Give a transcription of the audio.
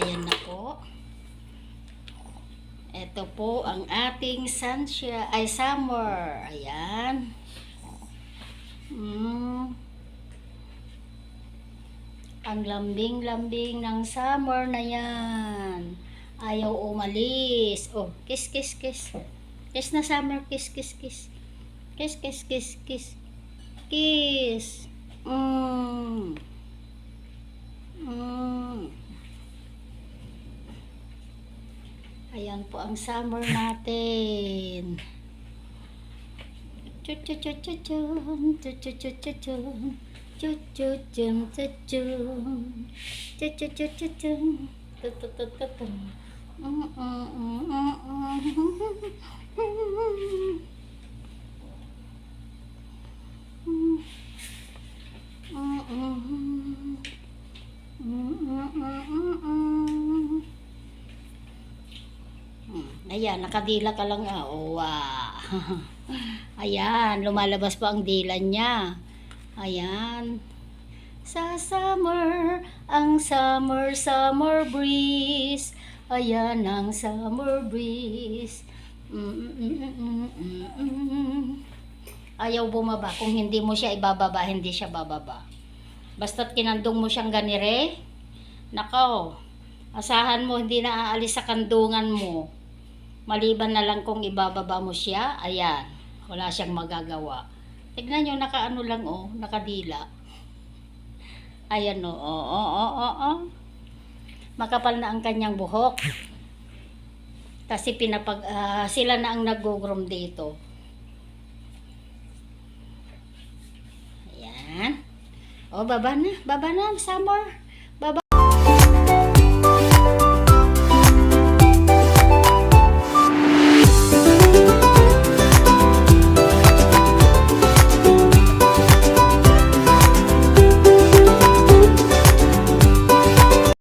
Ayan, na po. Ito po ang ating sunshine, ay summer. Ayan. Mm. Ang lambing-lambing ng summer na yan. Ayaw umalis. Oh, kiss, kiss, kiss. Kiss na summer, kiss, kiss, kiss. Kiss, kiss, kiss, kiss. Kiss. Mm. Ayan po ang summer natin. Chu-chu-chu-chu-chun. Chu-chu-chu-chu-chun. Chu-chu-chun-chu-chun. Chu-chu-chu-chu-chun. Tu-tu-tu-tu-tun. Ayan, nakadila ka lang ah. Oh, wow. Ayan, lumalabas pa ang dila niya. Ayan. Sa summer, ang summer, summer breeze. Ayan ang summer breeze. Mm-mm-mm-mm-mm. Ayaw bumaba. Kung hindi mo siya ibababa, hindi siya bababa. Basta't kinandong mo siyang ganire, nakaw, asahan mo hindi na aalis sa kandungan mo. Maliban na lang kung ibababa mo siya, ayan, wala siyang magagawa. Tignan nyo, nakaano lang oh, nakadila. Ayan oh, oh, oh, oh, oh, oh. Makapal na ang kanyang buhok. Kasi pinapag, ah, sila na ang nag-groom dito. Ayan. O, baba na. Baba na, summer.